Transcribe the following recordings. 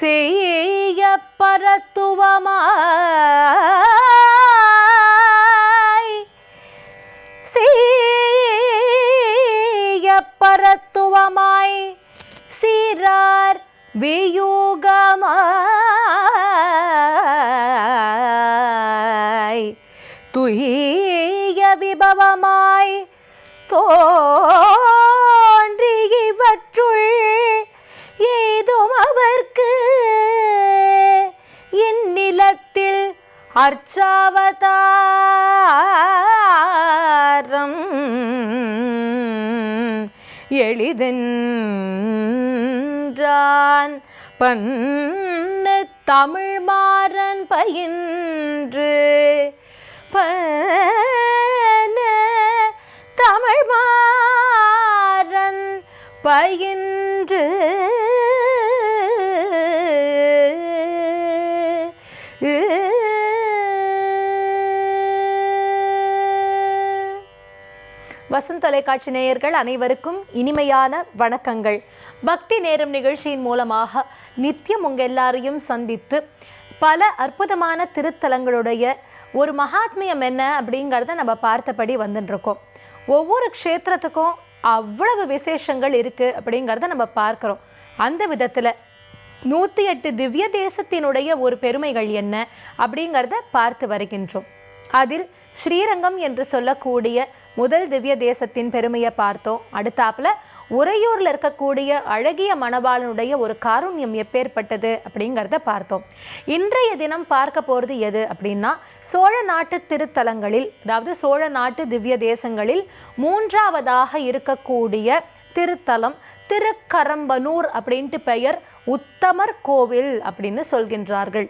செய்ய பரத்துவமாய். செய்ய பரத்துவமாய் சீரார் வியூகமாய். துய விபவமாய் தோ அர்ச்சாவதாரம் எளிதென்றான். பண்ண தமிழ் மாறன் பயின்று. பண்ண தமிழ் மாறன் பயின்று. வசந்த் தொலைக்காட்சி நேயர்கள் அனைவருக்கும் இனிமையான வணக்கங்கள். பக்தி நேரம் நிகழ்ச்சியின் மூலமாக நித்தியம் உங்கள் எல்லாரையும் சந்தித்து பல அற்புதமான திருத்தலங்களுடைய ஒரு மகாத்மியம் என்ன அப்படிங்கிறத நம்ம பார்த்தபடி வந்துட்டுருக்கோம். ஒவ்வொரு க்ஷேத்திரத்துக்கும் அவ்வளவு விசேஷங்கள் இருக்குது அப்படிங்கிறத நம்ம பார்க்குறோம். அந்த விதத்தில் நூற்றி எட்டு திவ்ய தேசத்தினுடைய ஒரு பெருமைகள் என்ன அப்படிங்கிறத பார்த்து வருகின்றோம். அதில் ஸ்ரீரங்கம் என்று சொல்லக்கூடிய முதல் திவ்ய தேசத்தின் பெருமையை பார்த்தோம். அடுத்தாப்புல உறையூரில் இருக்கக்கூடிய அழகிய மணவாளனுடைய ஒரு காருண்யம் எப்பேற்பட்டது அப்படிங்கிறத பார்த்தோம். இன்றைய தினம் பார்க்க போகிறது எது அப்படின்னா சோழ நாட்டு திருத்தலங்களில் அதாவது சோழ நாட்டு திவ்ய தேசங்களில் மூன்றாவதாக இருக்கக்கூடிய திருத்தலம் திருக்கரம்பனூர் அப்படின்ட்டு பெயர் உத்தமர் கோவில் அப்படின்னு சொல்கின்றார்கள்.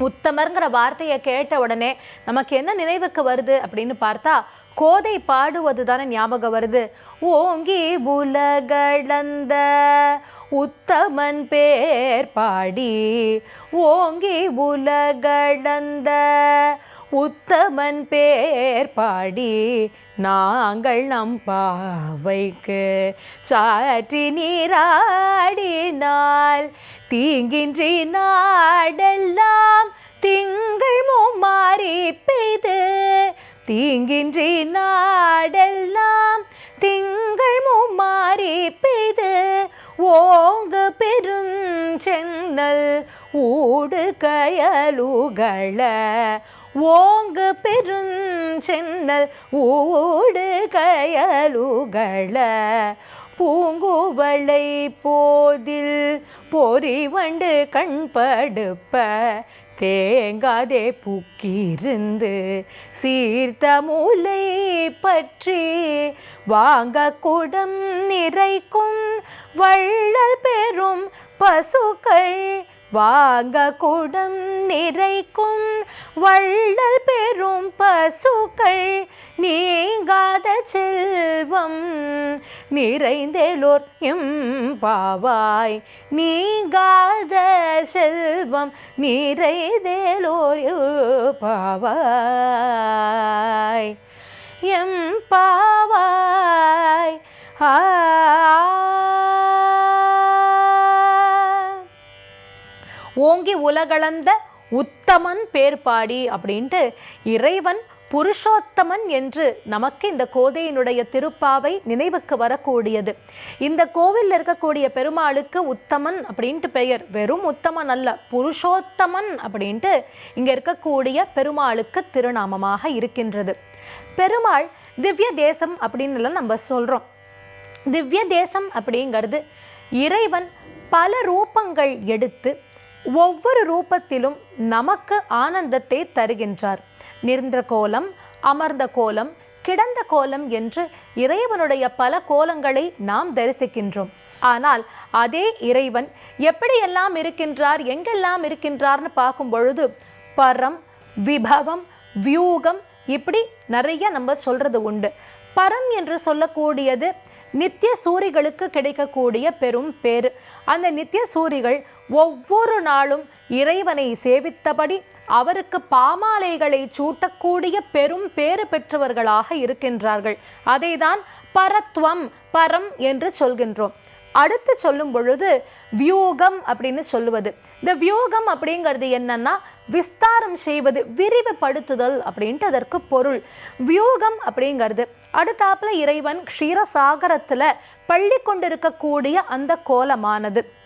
உத்தமர்ங்கிற வார்த்தையை கேட்ட உடனே நமக்கு என்ன நினைவுக்கு வருது அப்படின்னு பார்த்தா கோதை பாடுவது தானே ஞாபகம் வருது. ஓங்கி உலகளந்த உத்தமன் பேர் பாடி ஓங்கி உலகளந்த உத்தமன் பேர் பாடி நாங்கள் நம் பாவைக்கு சாற்றி நீராடினால் தீங்கின்றி நாடெல்லாம் திங்கள் மும்மாறி பெய்து. தீங்கின்றி நாடெல்லாம் திங்கள் மும்மாறி பெய்து. ஓங்கு பெருஞ்சென்னல் ஊடு கயலுகள ஓங்கு பெருஞ்சென்னல் ஊடு கயலுகள பூங்குவளை போதில் பொறிவண்டு கண்படுப்ப தேங்காதே புக்கிருந்து சீர்த்த மூலை பற்றி வாங்க குடம் நிறைக்கும் வள்ளல் பெறும் பசுக்கள் வாங்க குடம் நிறைக்கும் வள்ளல் பெறும் பசுக்கள் நீங்காத செல்வம் நிறைந்தேலோர் எம்பாவாய் நீங்காத செல்வம் நிறைந்தேலோர் பாவாய். எம் பாவாய். ஆ ஓங்கி உலகளந்த உத்தமன் பேர்பாடி அப்படின்ட்டு இறைவன் புருஷோத்தமன் என்று நமக்கு இந்த கோதையினுடைய திருப்பாவை நினைவுக்கு வரக்கூடியது. இந்த கோவிலில் இருக்கக்கூடிய பெருமாளுக்கு உத்தமன் அப்படின்ட்டு பெயர். வெறும் உத்தமன் அல்ல புருஷோத்தமன் அப்படின்ட்டு இங்கே இருக்கக்கூடிய பெருமாளுக்கு திருநாமமாக இருக்கின்றது. பெருமாள் திவ்ய தேசம் அப்படின்னு நம்ம சொல்கிறோம் திவ்ய தேசம் அப்படிங்கிறது இறைவன் பல ரூபங்கள் எடுத்து ஒவ்வொரு ரூபத்திலும் நமக்கு ஆனந்தத்தை தருகின்றார். நிறந்த கோலம் அமர்ந்த கோலம் கிடந்த கோலம் என்று இறைவனுடைய பல கோலங்களை நாம் தரிசிக்கின்றோம். ஆனால் அதே இறைவன் எப்படியெல்லாம் இருக்கின்றார் எங்கெல்லாம் இருக்கின்றார்னு பார்க்கும் பொழுது பரம் விபவம் வியூகம் இப்படி நிறைய நம்ம சொல்கிறது உண்டு. பரம் என்று சொல்லக்கூடியது நித்திய சூரிகளுக்கு கிடைக்கக்கூடிய பெரும் பேர். அந்த நித்திய சூரிகள் ஒவ்வொரு நாளும் இறைவனை சேவித்தபடி அவருக்கு பாமாலைகளை சூட்டக்கூடிய பெரும் பேறு பெற்றவர்களாக இருக்கின்றார்கள். அதைதான் பரத்வம் பரம் என்று சொல்கின்றோம். அடுத்து சொல்லும் பொழுது வியூகம் அப்படின்னு சொல்லுவது. இந்த வியூகம் அப்படிங்கிறது என்னன்னா விஸ்தாரம் செய்வது விரிவுபடுத்துதல் அப்படின்ட்டு அதற்கு பொருள். வியூகம் அப்படிங்கிறது. அடுத்தாப்புல இறைவன் க்ஷீரசாகரத்தில் பள்ளி கொண்டிருக்கக்கூடிய அந்த கோலமானது.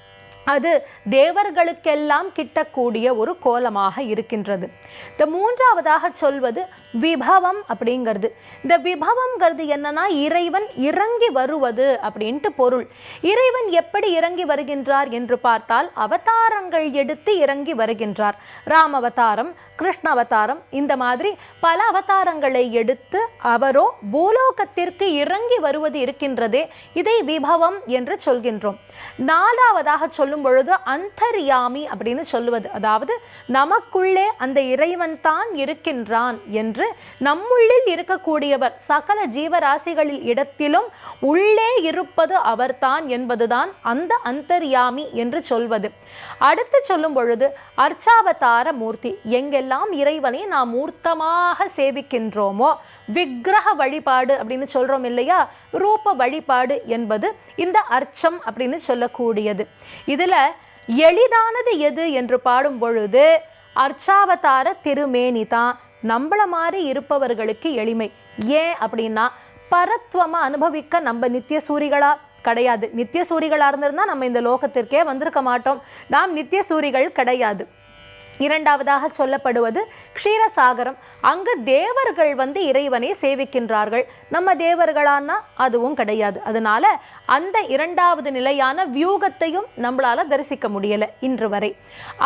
அது தேவர்களுக்கெல்லாம் கிட்டக்கூடிய ஒரு கோலமாக இருக்கின்றது. இந்த மூன்றாவதாக சொல்வது விபவம் அப்படிங்கிறது. இந்த விபவங்கிறது என்னன்னா இறைவன் இறங்கி வருவது அப்படின்ட்டு பொருள். இறைவன் எப்படி இறங்கி வருகின்றார் என்று பார்த்தால் அவதாரங்கள் எடுத்து இறங்கி வருகின்றார். ராம அவதாரம் கிருஷ்ண அவதாரம் இந்த மாதிரி பல அவதாரங்களை எடுத்து அவரோ பூலோகத்திற்கு இறங்கி வருவது இருக்கின்றதே இதை விபவம் என்று சொல்கின்றோம். நாலாவதாக சொல் சொல்லும் பொழுது அந்தர்யாமி அப்படின்னு சொல்லுவது. அதாவது நமக்குள்ளே அந்த இறைவன் தான் இருக்கின்றான் என்று நம்முள்ளில் இருக்கக்கூடியவர் சகல ஜீவராசிகளில் இடத்திலும் உள்ளே இருப்பது அவர்தான் என்பதுதான் அந்த அந்தர்யாமி என்று சொல்வது. அடுத்து சொல்லும் பொழுது அர்ச்சாவதார மூர்த்தி எங்கெல்லாம் இறைவனை நாம் மூர்த்தமாக சேவிக்கின்றோமோ விக்கிரக வழிபாடு அப்படின்னு சொல்றோம் இல்லையா? ரூப வழிபாடு என்பது இந்த அர்ச்சம் அப்படின்னு சொல்லக்கூடியது. இது இதில் எளிதானது எது என்று பாடும் பொழுது அர்ச்சாவதார திருமேனி தான் நம்மள மாதிரி இருப்பவர்களுக்கு எளிமை. ஏன் அப்படின்னா பரத்வமா அனுபவிக்க நம்ம நித்திய சூரிகளா? கிடையாது. நித்திய சூரிகளா இருந்திருந்தா நம்ம இந்த லோகத்திற்கே வந்திருக்க மாட்டோம். நாம் நித்திய சூரிகள் கிடையாது. இரண்டாவதாக சொல்லப்படுவது க்ஷீரசாகரம். அங்கு தேவர்கள் வந்து இறைவனை சேவிக்கின்றார்கள். நம்ம தேவர்களானா அதுவும் கிடையாது. அதனால அந்த இரண்டாவது நிலையான வியூகத்தையும் நம்மளால் தரிசிக்க முடியலை இன்று வரை.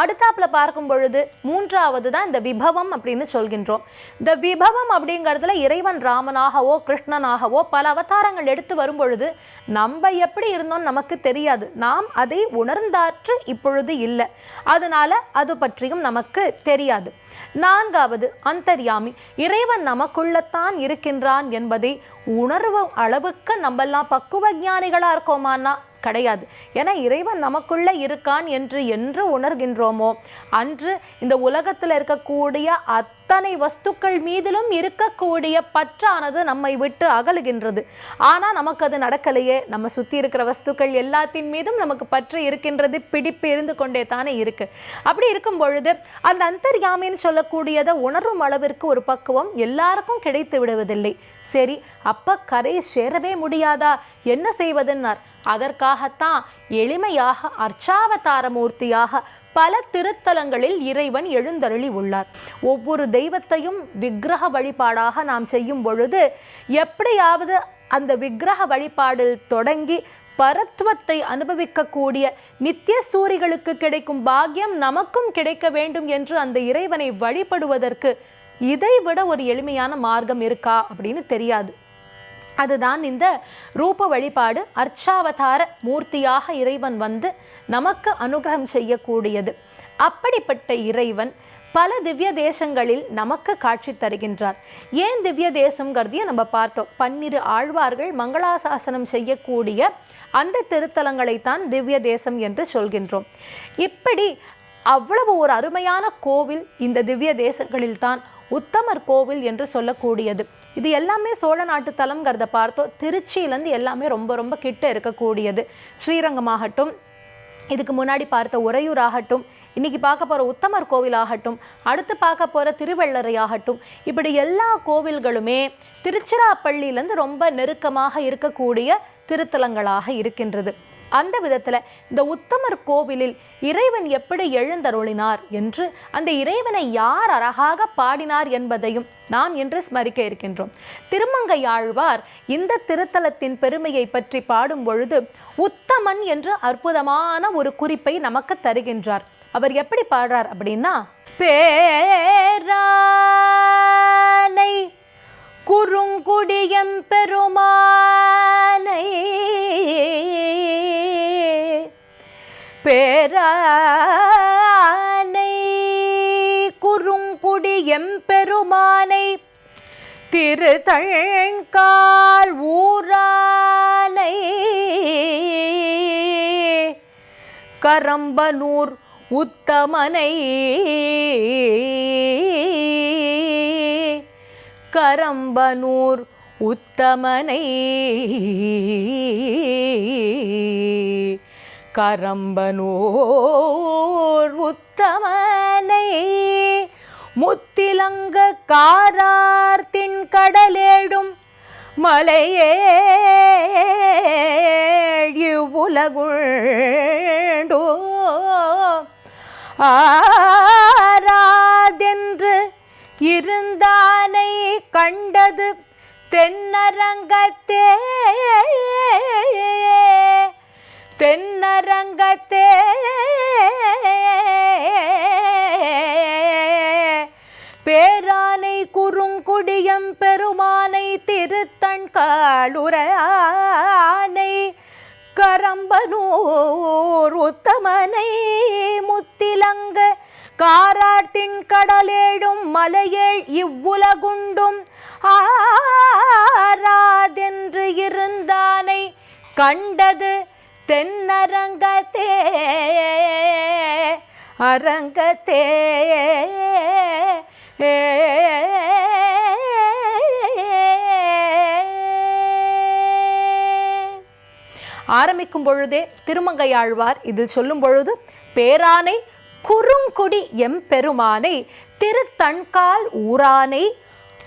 அடுத்தாப்பில் பார்க்கும் பொழுது மூன்றாவது தான் இந்த விபவம் அப்படின்னு சொல்கின்றோம். இந்த விபவம் அப்படிங்கிறதுல இறைவன் ராமனாகவோ கிருஷ்ணனாகவோ பல அவதாரங்கள் எடுத்து வரும் பொழுது நம்ம எப்படி இருந்தோம் நமக்கு தெரியாது. நாம் அதை உணர்ந்தாற்று இப்பொழுது இல்லை. அதனால அது பற்றியும் நமக்கு தெரியாது. நான்காவது அந்தர்யாமி. இறைவன் நமக்குள்ளத்தான் இருக்கின்றான் என்பதை உணர்வு அளவுக்கு நம்மெல்லாம் பக்குவ ஞானிகளா இருக்கோமான்னா கிடையாது. ஏன்னா இறைவன் நமக்குள்ள இருக்கான் என்று என்று உணர்கின்றோமோ? அன்று இந்த உலகத்தில் இருக்கக்கூடிய அத்தனை வஸ்துக்கள் மீதிலும் இருக்கக்கூடிய பற்றானது நம்மை விட்டு அகலுகின்றது. ஆனால் நமக்கு அது நடக்கலையே. நம்ம சுற்றி இருக்கிற வஸ்துக்கள் எல்லாத்தின் மீதும் நமக்கு பற்று இருக்கின்றது பிடிப்பு இருந்து கொண்டே தானே இருக்கு. அப்படி இருக்கும் பொழுது அந்த அந்தர்யாமின்னு சொல்லக்கூடியதை உணரும் அளவிற்கு ஒரு பக்குவம் எல்லாருக்கும் கிடைத்து விடுவதில்லை. சரி அப்போ கரை சேரவே முடியாதா? என்ன செய்வதுன்னார். அதற்காகத்தான் எளிமையாக அர்ச்சாவதார மூர்த்தியாக பல திருத்தலங்களில் இறைவன் எழுந்தருளி உள்ளார் ஒவ்வொரு தெய்வத்தையும் விக்கிரக வழிபாடாக நாம் செய்யும் பொழுது எப்படியாவது அந்த விக்கிரக வழிபாடில் தொடங்கி பரத்துவத்தை அனுபவிக்கக்கூடிய நித்திய சூரிகளுக்கு கிடைக்கும் பாக்கியம் நமக்கும் கிடைக்க வேண்டும் என்று அந்த இறைவனை வழிபடுவதற்கு இதைவிட ஒரு எளிமையான மார்க்கம் இருக்கா அப்படின்னு தெரியாது. அதுதான் இந்த ரூப வழிபாடு அர்ச்சாவதார மூர்த்தியாக இறைவன் வந்து நமக்கு அனுகிரகம் செய்யக்கூடியது. அப்படிப்பட்ட இறைவன் பல திவ்ய தேசங்களில் நமக்கு காட்சி தருகின்றார். ஏன் திவ்ய தேசங்கிறதையும் நம்ம பார்த்தோம். பன்னிரு ஆழ்வார்கள் மங்களாசாசனம் செய்யக்கூடிய அந்த திருத்தலங்களைத்தான் திவ்ய தேசம் என்று சொல்கின்றோம். இப்படி அவ்வளவு ஒரு அருமையான கோவில் இந்த திவ்ய தேசங்களில் தான் உத்தமர் கோவில் என்று சொல்லக்கூடியது. இது எல்லாமே சோழ நாட்டு தலம்ங்கிறத பார்த்தோம் திருச்சியிலேருந்து எல்லாமே ரொம்ப ரொம்ப கிட்ட இருக்கக்கூடியது. ஸ்ரீரங்கமாகட்டும் இதுக்கு முன்னாடி பார்த்த உறையூர் ஆகட்டும் இன்றைக்கி பார்க்க போகிற உத்தமர் கோவில் ஆகட்டும் அடுத்து பார்க்க போகிற திருவள்ளரை ஆகட்டும் இப்படி எல்லா கோவில்களுமே திருச்சிராப்பள்ளியிலேருந்து ரொம்ப நெருக்கமாக இருக்கக்கூடிய திருத்தலங்களாக இருக்கின்றது. அந்த விதத்தில் இந்த உத்தமர் கோவிலில் இறைவன் எப்படி எழுந்தருளினார் என்று அந்த இறைவனை யார் அழகாக பாடினார் என்பதையும் நாம் இன்று ஸ்மரிக்க இருக்கின்றோம். திருமங்கையாழ்வார் இந்த திருத்தலத்தின் பெருமையை பற்றி பாடும் பொழுது உத்தமன் என்று அற்புதமான ஒரு குறிப்பை நமக்கு தருகின்றார். அவர் எப்படி பாடுறார் அப்படின்னா பேரானை குறுங்குடியம் பெருமானை. பேரானை குறுங்குடியம் பெருமானை திருதழ்கால் ஊரானை. கரம்பனூர் உத்தமனை. கரம்பனூர் உத்தமனை. கரம்பனூர் உத்தமனை. முத்திலங்க காரார் திண்கடலேடும் மலையே உலகுண்டோ. ஆராதென்று இருந்தானை கண்டது தென்னரங்கத்தே. தென்னரங்கத்தே. பேரானை குறுங்குடியம் பெருமானை திருத்தன் காளுரானை பரம்பனூர் உத்தமனை முத்திலங்க காராட்டின் கடலேடும் மலையேழ் இவ்வுலகுண்டும் ஆராதென்று இருந்தானை கண்டது தென்னரங்கத்தே. அரங்கத்தே. ஏ ஆரம்பிக்கும் பொழுதே திருமங்கையாழ்வார் இதில் சொல்லும் பொழுது பேரானை குறுங்குடி எம்பெருமானை திருத்தண்கால் ஊரானை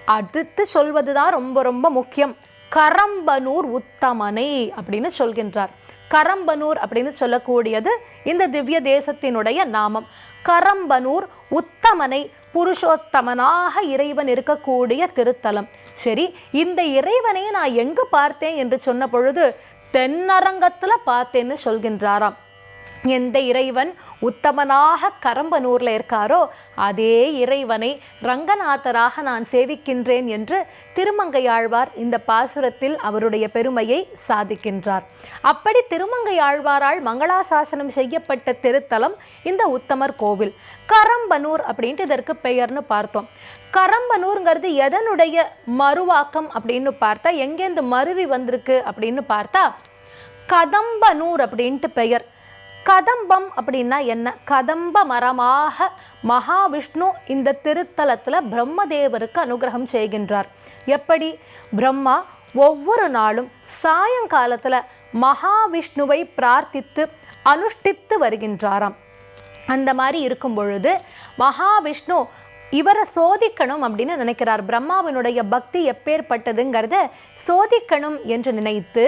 அடுத்து சொல்வதுதான் ரொம்ப ரொம்ப முக்கியம். கரம்பனூர் உத்தமனை அப்படின்னு சொல்கின்றார். கரம்பனூர் அப்படின்னு சொல்லக்கூடியது இந்த திவ்ய தேசத்தினுடைய நாமம். கரம்பனூர் உத்தமனை புருஷோத்தமனாக இறைவன் இருக்கக்கூடிய திருத்தலம். சரி இந்த இறைவனை நான் எங்கு பார்த்தேன்? என்று சொன்ன பொழுது தென்னரங்கத்தில் பார்த்தேன்னு சொல்கின்றாராம். எந்த இறைவன் உத்தமனாக கரம்பனூரில் இருக்காரோ அதே இறைவனை ரங்கநாதராக நான் சேவிக்கின்றேன் என்று திருமங்கையாழ்வார் இந்த பாசுரத்தில் அவருடைய பெருமையை சாதிக்கின்றார். அப்படி திருமங்கையாழ்வாரால் மங்களாசாசனம் செய்யப்பட்ட திருத்தலம் இந்த உத்தமர் கோவில். கரம்பனூர் அப்படின்ட்டு இதற்கு பெயர்னு பார்த்தோம். கரம்பனூருங்கிறது எதனுடைய மறுவாக்கம் அப்படின்னு பார்த்தா எங்கேருந்து மருவி வந்திருக்கு அப்படின்னு பார்த்தா கதம்பனூர் அப்படின்ட்டு பெயர். கதம்பம் அப்படின்னா என்ன? கதம்ப மரமாக மகாவிஷ்ணு இந்த திருத்தலத்தில் பிரம்மதேவருக்கு அனுகிரகம் செய்கின்றார். எப்படி? பிரம்மா ஒவ்வொரு நாளும் சாயங்காலத்தில் மகாவிஷ்ணுவை பிரார்த்தித்து அனுஷ்டித்து வருகின்றாராம். அந்த மாதிரி இருக்கும் பொழுது மகாவிஷ்ணு இவரை சோதிக்கணும் அப்படின்னு நினைக்கிறார். பிரம்மாவினுடைய பக்தி எப்பேற்பட்டதுங்கிறத சோதிக்கணும் என்று நினைத்து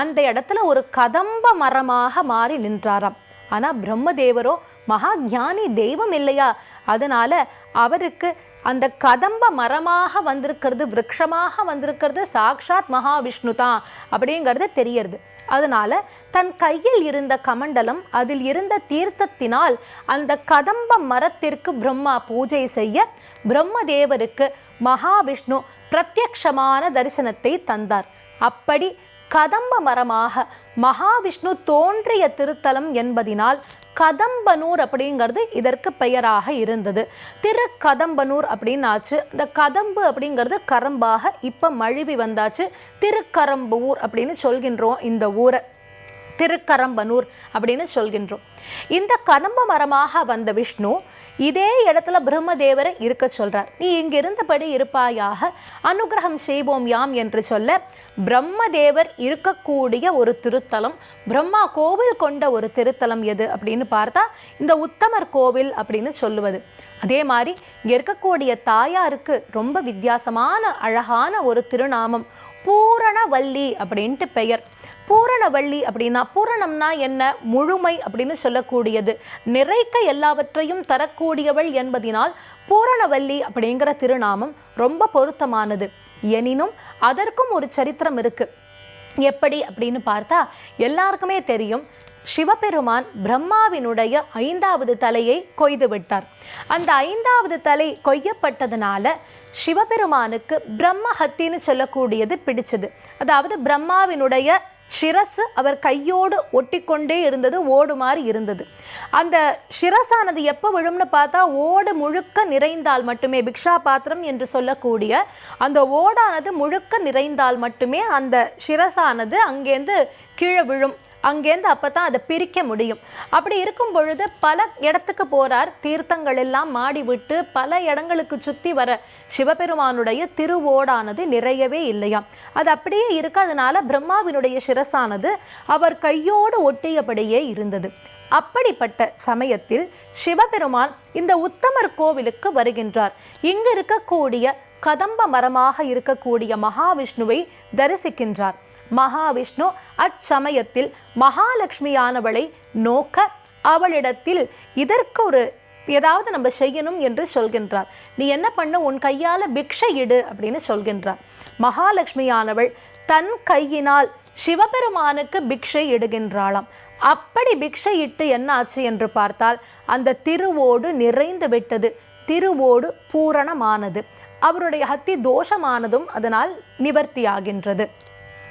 அந்த இடத்துல ஒரு கதம்ப மரமாக மாறி நின்றாராம். ஆனால் பிரம்மதேவரோ மகா ஞானி தெய்வம் இல்லையா? அதனால் அவருக்கு அந்த கதம்ப மரமாக வந்திருக்கிறது விரக்ஷமாக வந்திருக்கிறது சாக்ஷாத் மகாவிஷ்ணு தான் அப்படிங்கிறது தெரியறது அதனால தன் கையில் இருந்த கமண்டலம் அதில் இருந்த தீர்த்தத்தினால் அந்த கதம்ப மரத்திற்கு பிரம்மா பூஜை செய்ய பிரம்மதேவருக்கு மகாவிஷ்ணு பிரத்யக்ஷமான தரிசனத்தை தந்தார். அப்படி கதம்ப மரமாக மகாவிஷ்ணு தோன்றிய திருத்தலம் என்பதினால் கதம்பனூர் அப்படிங்கிறது இதற்கு பெயராக இருந்தது. திரு கதம்பனூர் அப்படின்னாச்சு. இந்த கதம்பு அப்படிங்கிறது கரம்பாக இப்போ மழுவி வந்தாச்சு. திருக்கரம்பூர் அப்படின்னு சொல்கின்றோம் இந்த ஊரை. திருக்கரம்பனூர் அப்படின்னு சொல்கின்றோம். இந்த கதம்ப மரமாக வந்த விஷ்ணு இதே இடத்துல பிரம்மதேவரை இருக்க சொல்றார். நீ இங்கிருந்தபடி இருப்பாயாக அனுகிரகம் செய்வோம் யாம் என்று சொல்ல பிரம்மதேவர் இருக்கக்கூடிய ஒரு திருத்தலம் பிரம்மா கோவில் கொண்ட ஒரு திருத்தலம் எது அப்படின்னு பார்த்தா இந்த உத்தமர் கோவில் அப்படின்னு சொல்லுவது. அதே மாதிரி இங்கே இருக்கக்கூடிய தாயாருக்கு ரொம்ப வித்தியாசமான அழகான ஒரு திருநாமம் பூரணவல்லி அப்படின்ட்டு பெயர். பூரணவள்ளி அப்படின்னா பூரணம்னா என்ன? முழுமை அப்படின்னு சொல்லக்கூடியது. நிறைக்க எல்லாவற்றையும் தரக்கூடியவள் என்பதினால் பூரணவல்லி அப்படிங்கிற திருநாமம் ரொம்ப பொருத்தமானது. எனினும் அதற்கும் ஒரு சரித்திரம் இருக்கு. எப்படி அப்படின்னு பார்த்தா எல்லாருக்குமே தெரியும் சிவபெருமான் பிரம்மாவினுடைய ஐந்தாவது தலையை கொய்து விட்டார். அந்த ஐந்தாவது தலை கொய்யப்பட்டதுனால சிவபெருமானுக்கு பிரம்மஹத்தின்னு சொல்லக்கூடியது பிடிச்சது. அதாவது பிரம்மாவினுடைய சிரசு அவர் கையோடு ஒட்டிக்கொண்டே இருந்தது ஓடு மாதிரி இருந்தது. அந்த சிரசானது எப்போ விழும்னு பார்த்தா ஓடு முழுக்க நிறைந்தால் மட்டுமே பிக்ஷா பாத்திரம் என்று சொல்லக்கூடிய அந்த ஓடானது முழுக்க நிறைந்தால் மட்டுமே அந்த சிரசானது அங்கேருந்து கீழே விழும். அங்கேருந்து அப்போ தான் அதை பிரிக்க முடியும். அப்படி இருக்கும் பொழுது பல இடத்துக்கு போகிறார் தீர்த்தங்கள் எல்லாம் மாடி விட்டு பல இடங்களுக்கு சுற்றி வர சிவபெருமானுடைய திருவோடானது நிறையவே இல்லையாம் அது அப்படியே இருக்கிறதுனால பிரம்மாவினுடைய சிரசானது அவர் கையோடு ஒட்டியபடியே இருந்தது. அப்படிப்பட்ட சமயத்தில் சிவபெருமான் இந்த உத்தமர் கோவிலுக்கு வருகின்றார். இங்கு இருக்கக்கூடிய கதம்ப மரமாக இருக்கக்கூடிய மகாவிஷ்ணுவை தரிசிக்கின்றார். மகாவிஷ்ணு அச்சமயத்தில் மகாலட்சுமியானவளை நோக்க அவளிடத்தில் இதற்கு ஒரு ஏதாவது நம்ம செய்யணும் என்று சொல்கின்றார். நீ என்ன பண்ண? உன் கையால் பிக்ஷை இடு அப்படின்னு சொல்கின்றார். மகாலட்சுமியானவள் தன் கையினால் சிவபெருமானுக்கு பிக்ஷை இடுகின்றாளாம். அப்படி பிக்ஷை இட்டு என்ன ஆச்சு என்று பார்த்தால் அந்த திருவோடு நிறைந்து விட்டது. திருவோடு பூரணமானது. அவருடைய ஹத்தி தோஷமானதும் அதனால் நிவர்த்தியாகின்றது.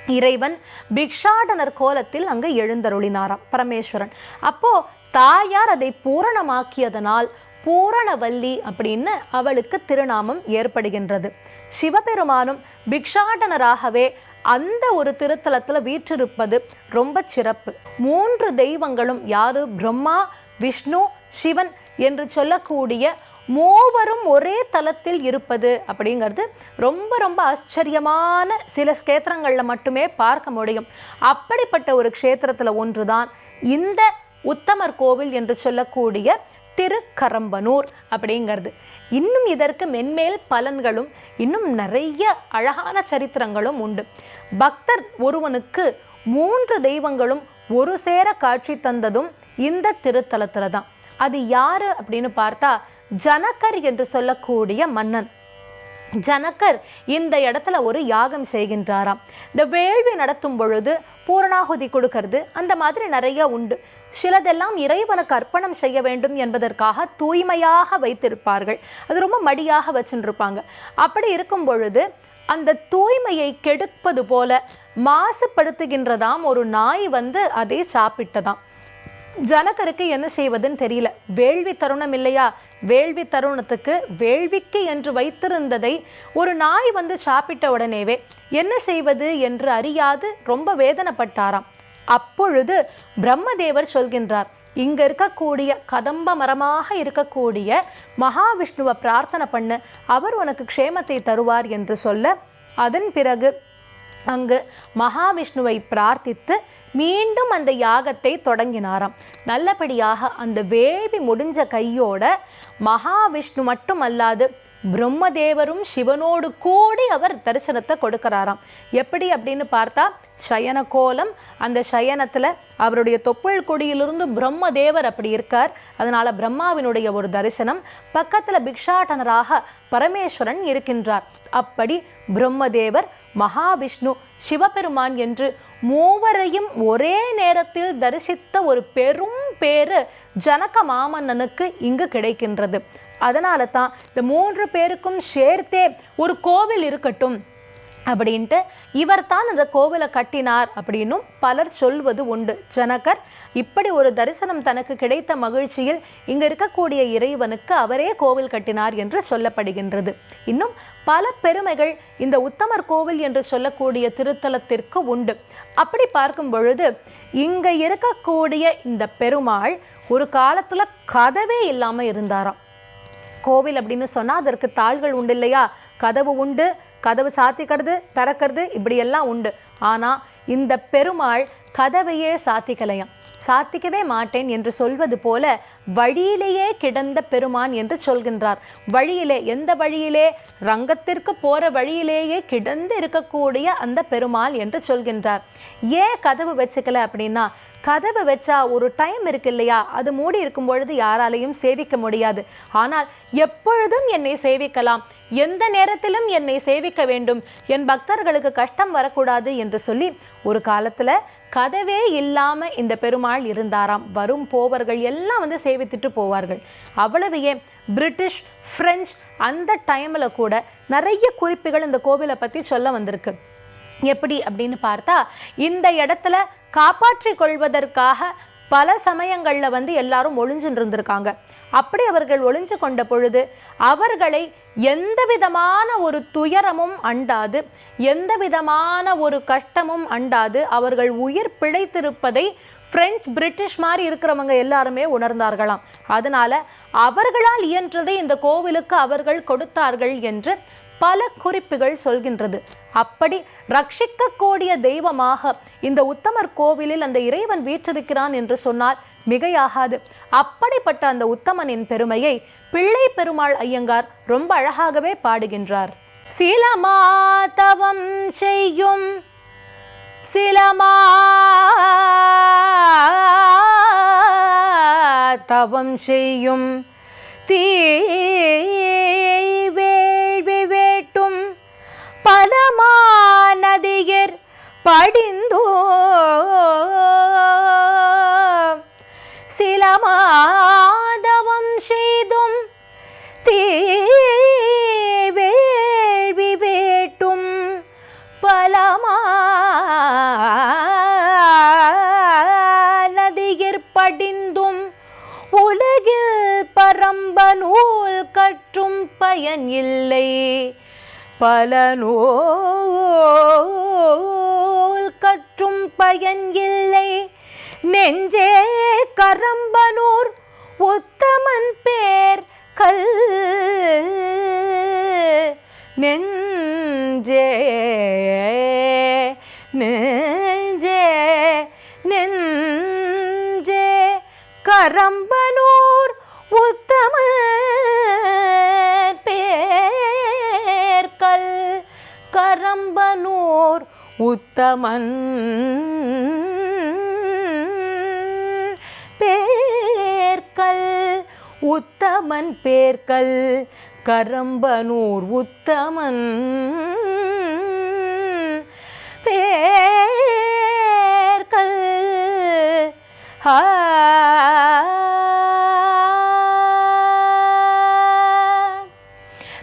இறைவன் பிக்ஷாடனர் கோலத்தில் அங்கு எழுந்தருளினாராம் பரமேஸ்வரன். அப்போ தாயார் அதை பூரணமாக்கியதனால் பூரணவல்லி அப்படின்னு அவளுக்கு திருநாமம் ஏற்படுகின்றது. சிவபெருமானும் பிக்ஷாடனராகவே அந்த ஒரு திருத்தலத்தில் வீற்றிருப்பது ரொம்ப சிறப்பு. மூன்று தெய்வங்களும் யாரு? பிரம்மா விஷ்ணு சிவன் என்று சொல்லக்கூடிய மூவரும் ஒரே தலத்தில் இருப்பது அப்படிங்கிறது ரொம்ப ரொம்ப ஆச்சரியமான சில க்ஷேத்திரங்களில் மட்டுமே பார்க்க முடியும். அப்படிப்பட்ட ஒரு க்ஷேத்திரத்தில் ஒன்று தான் இந்த உத்தமர் கோவில் என்று சொல்லக்கூடிய திருக்கரம்பனூர் அப்படிங்கிறது. இன்னும் இதற்கு மென்மேல் பலன்களும் இன்னும் நிறைய அழகான சரித்திரங்களும் உண்டு. பக்தர் ஒருவனுக்கு மூன்று தெய்வங்களும் ஒரு சேர காட்சி தந்ததும் இந்த திருத்தலத்தில் தான் அது யார் அப்படின்னு பார்த்தா ஜனகர் என்று சொல்லக்கூடிய மன்னன். ஜனகர் இந்த இடத்துல ஒரு யாகம் செய்கின்றாராம். இந்த வேள்வி நடத்தும் பொழுது பூரணாகுதி கொடுக்கறது. அந்த மாதிரி நிறைய உண்டு. சிலதெல்லாம் இறைவனுக்கு அர்ப்பணம் செய்ய வேண்டும் என்பதற்காக தூய்மையாக வைத்திருப்பார்கள். அது ரொம்ப மடியாக வச்சுருப்பாங்க. அப்படி இருக்கும் பொழுது அந்த தூய்மையை கெடுப்பது போல மாசுபடுத்துகின்றதாம் ஒரு நாய் வந்து அதை சாப்பிட்டதாம். ஜனகருக்கு என்ன செய்வதுன்னு தெரியல. வேள்வி தருணம் இல்லையா? வேள்வி தருணத்துக்கு வேள்விக்கு என்று வைத்திருந்ததை ஒரு நாய் வந்து சாப்பிட்ட உடனேவே என்ன செய்வது என்று அறியாது ரொம்ப வேதனைப்பட்டாராம். அப்பொழுது பிரம்மதேவர் சொல்கின்றார் இங்க இருக்கக்கூடிய கதம்ப மரமாக இருக்கக்கூடிய மகாவிஷ்ணுவை பிரார்த்தனை பண்ணு. அவர் உனக்கு க்ஷேமத்தை தருவார் என்று சொல்ல அதன் பிறகு அங்கு மகாவிஷ்ணுவை பிரார்த்தித்து மீண்டும் அந்த யாகத்தை தொடங்கினாராம். நல்லபடியாக அந்த வேள்வி முடிஞ்ச கையோட மகாவிஷ்ணு மட்டும் அல்லாது பிரம்மதேவரும் சிவனோடு கூடி அவர் தரிசனத்தை கொடுக்கிறாராம். எப்படி அப்படின்னு பார்த்தா சயன கோலம் அந்த சயனத்தில் அவருடைய தொப்புள் கொடியிலிருந்து பிரம்மதேவர் அப்படி இருக்கார். அதனால் பிரம்மாவினுடைய ஒரு தரிசனம் பக்கத்தில் பிக்ஷாட்டனராக பரமேஸ்வரன் இருக்கின்றார். அப்படி பிரம்மதேவர் மகாவிஷ்ணு சிவபெருமான் என்று மூவரையும் ஒரே நேரத்தில் தரிசித்த ஒரு பெரும் பேரு ஜனக மாமன்னனுக்கு இங்கு கிடைக்கின்றது. அதனால தான் இந்த மூன்று பேருக்கும் சேர்த்தே ஒரு கோவில் இருக்கட்டும். அப்படின்ட்டு இவர் தான் அந்த கோவிலை கட்டினார் அப்படின்னும் பலர் சொல்வது உண்டு. ஜனகர் இப்படி ஒரு தரிசனம் தனக்கு கிடைத்த மகிழ்ச்சியில் இங்கே இருக்கக்கூடிய இறைவனுக்கு அவரே கோவில் கட்டினார் என்று சொல்லப்படுகின்றது. இன்னும் பல பெருமைகள் இந்த உத்தமர் கோவில் என்று சொல்லக்கூடிய திருத்தலத்திற்கு உண்டு. அப்படி பார்க்கும் பொழுது இங்கே இருக்கக்கூடிய இந்த பெருமாள் ஒரு காலத்தில் கதவே இல்லாமல் இருந்தாராம். கோவில் அப்படின்னு சொன்னால் அதற்கு தாள்கள் உண்டு இல்லையா? கதவு உண்டு. கதவு சாத்திக்கிறது திறக்கிறது இப்படியெல்லாம் உண்டு. ஆனால் இந்த பெருமாள் கதவையே சாத்திக்கலையாம். சாத்திக்கவே மாட்டேன் என்று சொல்வது போல வழியிலேயே கிடந்த பெருமான் என்று சொல்கின்றார். வழியிலே எந்த வழியிலே? ரங்கத்திற்கு போற வழியிலேயே கிடந்து இருக்கக்கூடிய அந்த பெருமாள் என்று சொல்கின்றார். ஏன் கதவு வச்சுக்கல அப்படின்னா கதவு வச்சா ஒரு டைம் இருக்கு இல்லையா? அது மூடி இருக்கும் பொழுது யாராலையும் சேவிக்க முடியாது. ஆனால் எப்பொழுதும் என்னை சேவிக்கலாம். எந்த நேரத்திலும் என்னை சேவிக்க வேண்டும். என் பக்தர்களுக்கு கஷ்டம் வரக்கூடாது என்று சொல்லி ஒரு காலத்தில் கதவே இல்லாமல் இந்த பெருமாள் இருந்தாராம். வரும் போவர்கள் எல்லாம் வந்து சேவித்துட்டு போவார்கள். அவ்வளவு ஏன்? பிரிட்டிஷ் பிரெஞ்சு அந்த டைமில் கூட நிறைய குறிப்புகள் இந்த கோவிலை பற்றி சொல்ல வந்திருக்கு. எப்படி அப்படின்னு பார்த்தா இந்த இடத்துல காப்பாற்றிக் கொள்வதற்காக பல சமயங்களில் வந்து எல்லாரும் ஒளிஞ்சுட்டு இருந்திருக்காங்க. அப்படி அவர்கள் ஒளிஞ்சு கொண்ட பொழுது அவர்களை எந்த விதமான ஒரு துயரமும் அண்டாது எந்த விதமான ஒரு கஷ்டமும் அண்டாது. அவர்கள் உயிர் பிழைத்திருப்பதை பிரெஞ்சு பிரிட்டிஷ் மாதிரி இருக்கிறவங்க எல்லாருமே உணர்ந்தார்களாம். அதனால அவர்களால் இயன்றதை இந்த கோவிலுக்கு அவர்கள் கொடுத்தார்கள் என்று பல குறிப்புகள் சொல்கின்றது. அப்படி ரட்சிக்கக்கூடிய தெய்வமாக இந்த உத்தமர் கோவிலில் அந்த இறைவன் வீற்றிருக்கிறான் என்று சொன்னால் மிகையாகாது. அப்படிப்பட்ட அந்த உத்தமனின் பெருமையை பிள்ளை பெருமாள் ஐயங்கார் ரொம்ப அழகாகவே பாடுகின்றார். சீலமாதவம் செய்யும் சிலமாதவம் செய்யும் தீ வேள்வி வேட்டும் பலமானதியர் படிந்தோ சில செய்தும் தீவேள்வி வேட்டும் பலமானதியர் படிந்தும் உலகில் பரம்ப நூல் கற்றும் பயன் இல்லை. பல நூல் கற்றும் பயன் இல்லை. நெஞ்சே கரம்பனூர் உத்தமன் பேர் கல். நெஞ்சே நெஞ்சே நெஞ்சே கரம்பனூர் உத்தமன் பேர் கல். கரம்பனூர் உத்தமன் உத்தமன் பேர்கல் கரம்பனூர் உத்தமன். பேர்கல்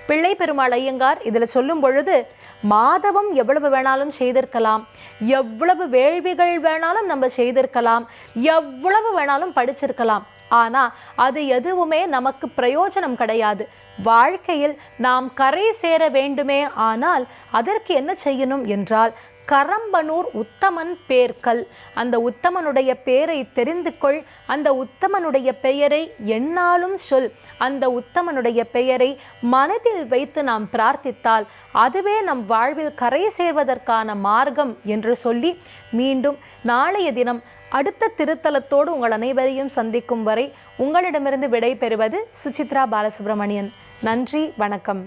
பிள்ளை பெருமாள் ஐயங்கார் இதில் சொல்லும் பொழுது மாதவம் எவ்வளவு வேணாலும் செய்திருக்கலாம். எவ்வளவு வேள்விகள் வேணாலும் நம்ம செய்திருக்கலாம். எவ்வளவு வேணாலும் படிச்சிருக்கலாம். ஆனால் அது எதுவுமே நமக்கு பிரயோஜனம் கிடையாது. வாழ்க்கையில் நாம் கரை சேர வேண்டுமே ஆனால் அதற்கு என்ன செய்யணும் என்றால் கரம்பனூர் உத்தமன் பேர்கள் அந்த உத்தமனுடைய பெயரை தெரிந்து கொள். அந்த உத்தமனுடைய பெயரை எண்ணாலும் சொல். அந்த உத்தமனுடைய பெயரை மனதில் வைத்து நாம் பிரார்த்தித்தால் அதுவே நம் வாழ்வில் கரை சேர்வதற்கான மார்க்கம் என்று சொல்லி மீண்டும் நாளைய தினம் அடுத்த திருத்தலத்தோடு உங்கள் அனைவரையும் சந்திக்கும் வரை உங்களிடமிருந்து விடை பெறுவது சுசித்ரா பாலசுப்ரமணியன். நன்றி வணக்கம்.